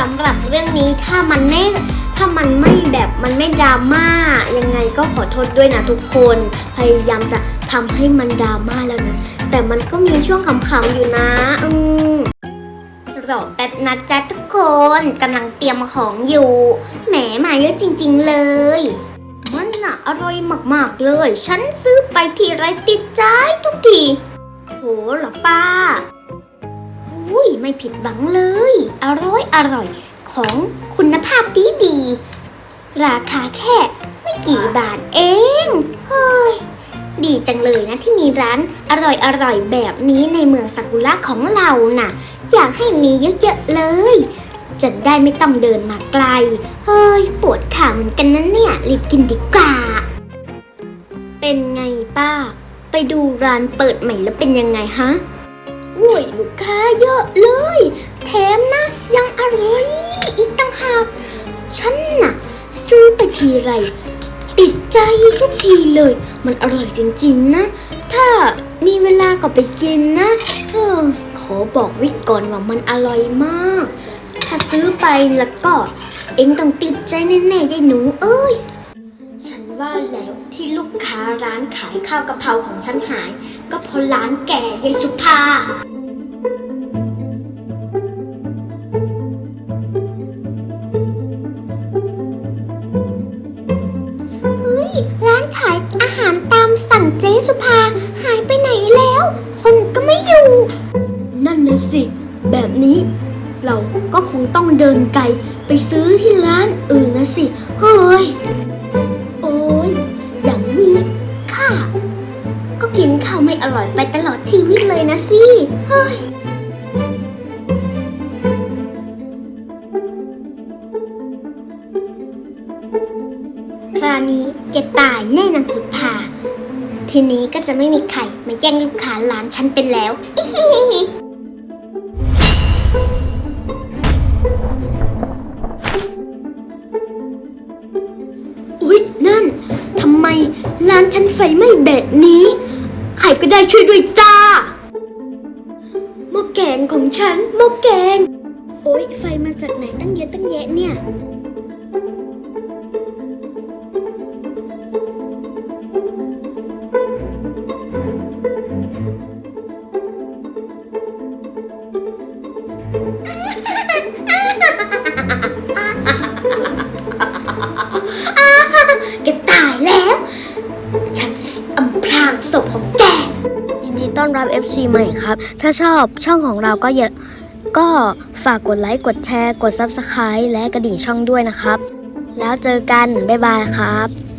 สำหรับเรื่องนี้ถ้ามันไม่ถ้ามันไม่แบบมันไม่ดราม่ายังไงก็ขอโทษด้วยนะทุกคน พยายามจะทำให้มันดราม่าแล้วนะ แต่มันก็มีช่วงขำๆอยู่นะอืมรอแป๊บนะจ๊ะทุกคนกำลังเตรียมของอยู่ แหมมาเยอะจริง ๆ เลย มันน่ะอร่อยมากๆเลย ฉันซื้อไปทีไรติดใจทุกทีโหหรอป้า อุ้ยไม่ผิดหวังเลย อร่อยอร่อย ของคุณภาพดีดี ราคาแค่ไม่กี่บาทเอง เฮ้ย ดีจังเลยนะที่มีร้านอร่อยอร่อยแบบนี้ในเมืองซากุระของเราน่ะ อยากให้มีเยอะๆเลย จะได้ไม่ต้องเดินมาไกล เฮ้ย ปวดขาเหมือนกันนะเนี่ย รีบกินดีกว่า เป็นไงป้า ไปดูร้านเปิดใหม่แล้วเป็นยังไงฮะ อุ้ยลูกค้าเยอะเลย แถมนะ ยังอร่อยอีกต่างหาก ฉันน่ะ ซื้อไปทีไร ติดใจทุกทีเลย มันอร่อยจริงๆนะ ถ้ามีเวลาก็ไปกินนะเออขอบอกไวิก่อนว่ามันอร่อยมาก ถ้าซื้อไปแล้วก็ เองต้องติดใจแน่ๆยายหนูเอ้ย ว่าแล้วที่ลูกค้าร้านขายข้าวกะเพราของฉันหาย ก็เพราะร้านแก่ยายสุภาเฮ้ยร้านขายอาหารตามสั่งเจ๊สุภาหายไปไหนแล้ว คนก็ไม่อยู่ นั่นน่ะสิ แบบนี้ เราก็คงต้องเดินไกลไปซื้อที่ร้านอื่นนะสิ เฮ้ย ก็กินข้าวไม่อร่อยไปตลอดชีวิตเลยนะสิเฮ้ยคราวนี้แกตายแน่นอนสุภา ทีนี้ก็จะไม่มีใครมาแย่งลูกค้าร้านฉันเป็นแล้ว อุ๊ย นั่น ทำไมร้านฉันไฟไหม้แบบนี้ ใครก็ได้ช่วยด้วยจ้าหม้อแกงของฉันหม้อแกง โอ๊ย ไฟมาจากไหนตั้งเยอะตั้งแยะเนี่ย ศพของแกยินดีต้อนรับ FC ใหม่ครับ ถ้าชอบช่องของเราก็อย่าก็ฝากกดไลค์ กดแชร์ กด Subscribe และกระดิ่งช่องด้วยนะครับ แล้วเจอกัน บ๊ายบายครับ